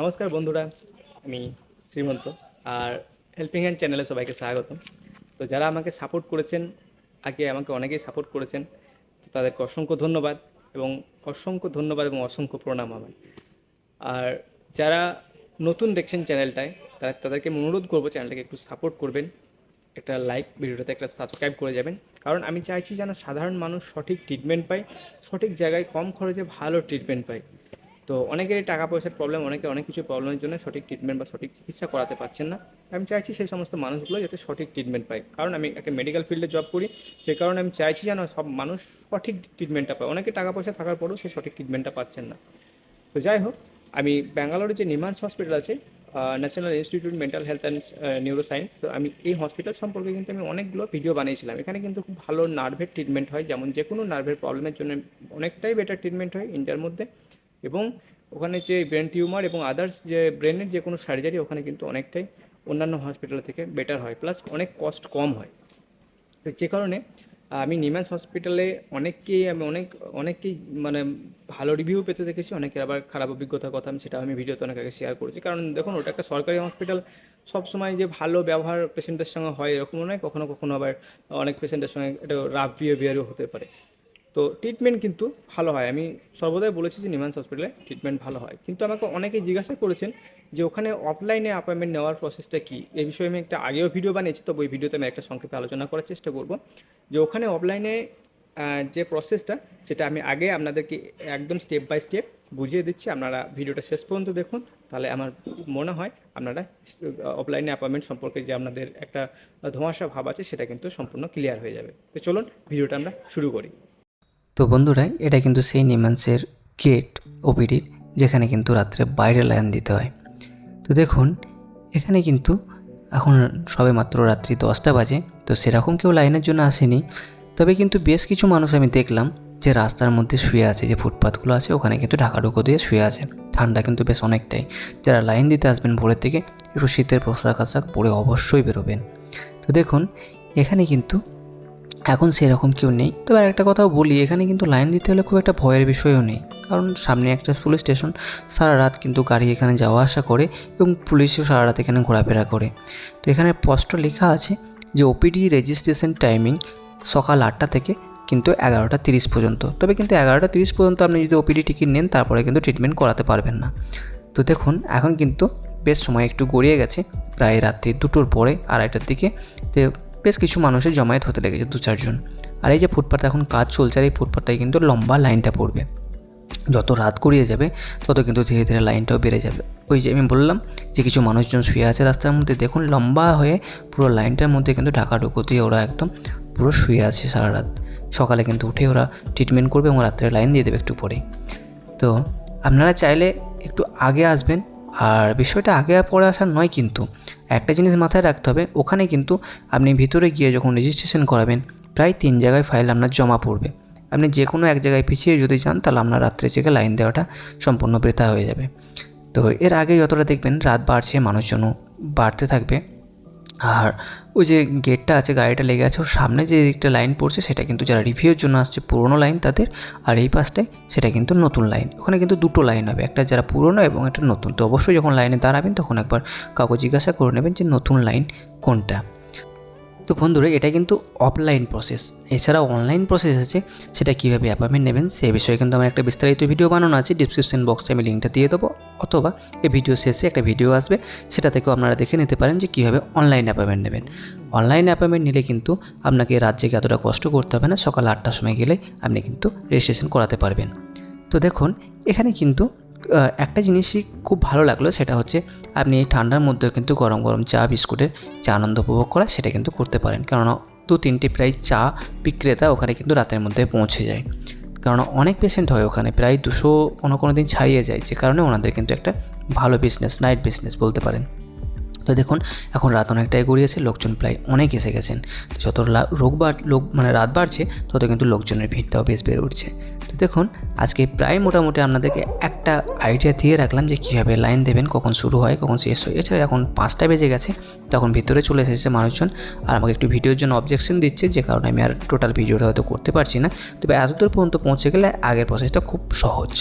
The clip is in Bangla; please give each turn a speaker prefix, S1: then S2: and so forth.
S1: নমস্কার বন্ধুরা, আমি শ্রীমন্ত আর হেল্পিং হ্যান্ড চ্যানেলে সবাইকে স্বাগতম। তো যারা আমাকে সাপোর্ট করেছেন, আগে আমাকে অনেকেই সাপোর্ট করেছেন, তাদেরকে অসংখ্য ধন্যবাদ এবং অসংখ্য ধন্যবাদ এবং অসংখ্য প্রণাম আমার। আর যারা নতুন দেখছেন চ্যানেলটায় তারা তাদেরকে অনুরোধ করব চ্যানেলটাকে একটু সাপোর্ট করবেন, একটা লাইক ভিডিওটাতে একটা সাবস্ক্রাইব করে যাবেন। কারণ আমি চাইছি যেন সাধারণ মানুষ সঠিক ট্রিটমেন্ট পায়, সঠিক জায়গায় কম খরচে ভালো ট্রিটমেন্ট পায়। তো অনেকেরই টাকা পয়সার প্রবলেম অনেকে অনেক কিছু প্রবলেমের জন্য সঠিক ট্রিটমেন্ট বা সঠিক চিকিৎসা করাতে পারছেন না। আমি চাইছি সেই সমস্ত মানুষগুলো যাতে সঠিক ট্রিটমেন্ট পায়। কারণ আমি একটা মেডিকেল ফিল্ডে জব করি সেই কারণে আমি চাইছি যেন সব মানুষ সঠিক ট্রিটমেন্টটা পায়। অনেকে টাকা পয়সা থাকার পরেও সেই সঠিক ট্রিটমেন্টটা পাচ্ছেন না। তো যাই হোক, আমি ব্যাঙ্গালোরে যে নিমান্স হসপিটাল আছে national institute mental health and neuroscience তো আমি এই হসপিটাল সম্পর্কে কিন্তু আমি অনেকগুলো ভিডিও বানিয়েছিলাম। এখানে কিন্তু খুব ভালো নার্ভের ট্রিটমেন্ট হয়। যেমন যে কোনো নার্ভের প্রবলেমের জন্য অনেকটাই বেটার ট্রিটমেন্ট হয় ইন্ডিয়ার মধ্যে। এবং ওখানে যে ব্রেন টিউমার এবং আদার্স যে ব্রেনের যে কোনো সার্জারি ওখানে কিন্তু অনেকটাই অন্যান্য হসপিটাল থেকে বেটার হয়। প্লাস অনেক কস্ট কম হয়। তো যে কারণে আমি নিম্যান্স হসপিটালে অনেককেই আমি অনেক, অনেককেই মানে ভালো রিভিউ পেতে দেখেছি। অনেকের আবার খারাপ অভিজ্ঞতার কথা আমি সেটা আমি ভিডিওতে অনেক আগে শেয়ার করেছি। কারণ দেখুন, ওটা একটা সরকারি হসপিটাল সবসময় যে ভালো ব্যবহার পেশেন্টের সঙ্গে হয় এরকমও নয়। কখনো কখনো আবার অনেক পেশেন্টের সঙ্গে একটা রাফ বিহেভিয়ারও হতে পারে। তো ট্রিটমেন্ট কিন্তু ভালো হয়। আমি সর্বদাই বলেছি যে নিমান্স হসপিটালে ট্রিটমেন্ট ভালো হয়। কিন্তু আমাকে অনেকেই জিজ্ঞাসা করেছেন যে ওখানে অফলাইনে অ্যাপয়েন্টমেন্ট নেওয়ার প্রসেসটা কী? এই বিষয়ে আমি একটা আগেও ভিডিও বানিয়েছি, তবে ওই ভিডিওতে আমি একটা সংক্ষেপে আলোচনা করার চেষ্টা করব। যে ওখানে অফলাইনে যে প্রসেসটা সেটা আমি আগে আপনাদেরকে একদম স্টেপ বাই স্টেপ বুঝিয়ে দিচ্ছি। আপনারা ভিডিওটা শেষ পর্যন্ত দেখুন। তাহলে আমার মনে হয় আপনারা অফলাইনে অ্যাপয়েন্টমেন্ট সম্পর্কে যে আপনাদের একটা ধোঁয়াশা ভাব আছে, সেটা কিন্তু সম্পূর্ণ ক্লিয়ার হয়ে যাবে। তো চলুন ভিডিওটা আমরা শুরু করি।
S2: তো বন্ধুরা, এটা কিন্তু সেই নিমান্সের গেট ওপিডির যেখানে কিন্তু রাত্রে বাইরে লাইন দিতে হয়। তো দেখুন, এখানে কিন্তু এখন সবে মাত্র রাত্রি দশটা বাজে, তো সেরকম কেউ লাইনের জন্য আসেনি। তবে কিন্তু বেশ কিছু মানুষ আমি দেখলাম যে রাস্তার মধ্যে শুয়ে আছে, যে ফুটপাথগুলো আছে, ওখানে কিন্তু ঢাকা ঢুকো দিয়ে শুয়ে আছে। ঠান্ডা কিন্তু বেশ অনেকটাই। যারা লাইন দিতে আসবেন ভোরের থেকে একটু শীতের পোশাক আশাক পরে অবশ্যই বেরোবেন। তো দেখুন, এখানে কিন্তু এখন সেরকম কেউ নেই। তবে আর একটা কথাও বলি, এখানে কিন্তু লাইন দিতে হলে খুব একটা ভয়ের বিষয়ও নেই। কারণ সামনে একটা পুলিশ স্টেশন, সারা রাত কিন্তু গাড়ি এখানে যাওয়া আসা করে এবং পুলিশও সারা রাত এখানে ঘোরাফেরা করে। তো এখানে স্পষ্ট লেখা আছে যে ওপিডি রেজিস্ট্রেশন টাইমিং সকাল আটটা থেকে কিন্তু এগারোটা তিরিশ পর্যন্ত। তবে কিন্তু এগারোটা তিরিশ পর্যন্ত আপনি যদি ওপিডি টিকিট নেন, তারপরে কিন্তু ট্রিটমেন্ট করাতে পারবেন না। তো দেখুন, এখন কিন্তু বেশ সময় একটু গড়িয়ে গেছে। প্রায় রাত্রি দুটোর পরে আড়াইটার দিকে। বেশ কিছু মানুষের জমায়েত হতে লেগেছে দু চারজন। আর এই যে ফুটপাতে এখন কাজ চলছে, আর এই ফুটপাতটায় কিন্তু লম্বা লাইনটা পড়বে। যত রাত গড়িয়ে যাবে, তত কিন্তু ধীরে ধীরে লাইনটাও বেড়ে যাবে। ওই যে আমি বললাম যে কিছু মানুষজন শুয়ে আছে রাস্তার মধ্যে, দেখুন লম্বা হয়ে পুরো লাইনটার মধ্যে কিন্তু ঢাকা ঢুকো দিয়ে ওরা একদম পুরো শুয়ে আছে সারা রাত। সকালে কিন্তু উঠে ওরা ট্রিটমেন্ট করবে এবং রাত্রে লাইন দিয়ে দেবে একটু পরেই। তো আপনারা চাইলে একটু আগে আসবেন আর বিষয়টা আগে পরে আসার নয় কিন্তু। একটা জিনিস মাথায় রাখতে হবে, ওখানে কিন্তু আপনি ভিতরে গিয়ে যখন রেজিস্ট্রেশন করাবেন, প্রায় তিন জায়গায় ফাইল আপনার জমা পড়বে। আপনি যে কোনো এক জায়গায় পিছিয়ে যদি চান তাহলে আপনার রাত্রে জেগে লাইন দেওয়াটা সম্পূর্ণ বৃথা হয়ে যাবে। তো এর আগে যতটা দেখবেন, রাত বাড়ছে মানুষজনও বাড়তে থাকবে। আর ওই যে গেটটা আছে, গাড়িটা লেগে আছে, ওর সামনে যে একটা লাইন পড়ছে, সেটা কিন্তু যারা রিভিউর জন্য আসছে, পুরোনো লাইন তাদের। আর এই পাশটায় সেটা কিন্তু নতুন লাইন। ওখানে কিন্তু দুটো লাইন হবে, একটা যারা পুরনো এবং একটা নতুন। তো অবশ্যই যখন লাইনে দাঁড়াবেন, তখন একবার কাউকে জিজ্ঞাসা করে নেবেন যে নতুন লাইন কোনটা। তো বন্ধুরা, এটা কিন্তু অফলাইন প্রসেস এছাড়া অনলাইন প্রসেস আছে, সেটা কীভাবে অ্যাপয়েন্টমেন্ট নেবেন সেই বিষয়ে কিন্তু আমার একটা বিস্তারিত ভিডিও বানানো আছে। ডিসক্রিপশন বক্সে আমি লিঙ্কটা দিয়ে দেবো। অথবা এই ভিডিও শেষে একটা ভিডিও আসবে, সেটা থেকেও আপনারা দেখে নিতে পারেন যে কীভাবে অনলাইন অ্যাপয়েন্টমেন্ট নেবেন। অনলাইন অ্যাপয়েন্টমেন্ট নিলে কিন্তু আপনাকে রাত জেগে এতটা কষ্ট করতে হবে না, সকাল আটটার সময় গেলে আপনি কিন্তু রেজিস্ট্রেশন করাতে পারবেন। তো দেখুন, এখানে কিন্তু একটা জিনিসই খুব ভালো লাগল, সেটা হচ্ছে আপনি এই ঠান্ডার মধ্যেও কিন্তু গরম গরম চা, বিস্কুটের চা আনন্দ উপভোগ করা, সেটা কিন্তু করতে পারেন। কেননা দু তিনটে প্রায় চা বিক্রেতা ওখানে কিন্তু রাতের মধ্যে পৌঁছে যায়। কারণ অনেক পেশেন্ট হয় ওখানে, প্রায় দুশো কোনো কোনো দিন ছাড়িয়ে যায়, যে কারণে ওনাদের কিন্তু একটা ভালো বিজনেস নাইট বিজনেস বলতে পারেন। তো দেখুন, এখন রাত অনেকটাই গড়িয়েছে, লোকজন প্রায় অনেক এসে গেছেন। তো যত রোগ বাড় লোক মানে রাত বাড়ছে, তত কিন্তু লোকজনের ভিড়টাও বেশ বেড়ে উঠছে। তো দেখুন, আজকে প্রায় মোটামুটি আপনাদেরকে একটা আইডিয়া দিয়ে রাখলাম যে কীভাবে লাইন দেবেন, কখন শুরু হয়, কখন শেষ হয়। এছাড়া এখন পাঁচটা বেজে গেছে, তখন ভিতরে চলে এসেছে মানুষজন। আর আমাকে একটু ভিডিওর জন্য অবজেকশন দিচ্ছে, যে কারণে আমি আর টোটাল ভিডিওটা হয়তো করতে পারছি না। তবে এতদূর পর্যন্ত পৌঁছে গেলে আগের প্রসেসটা খুব সহজ।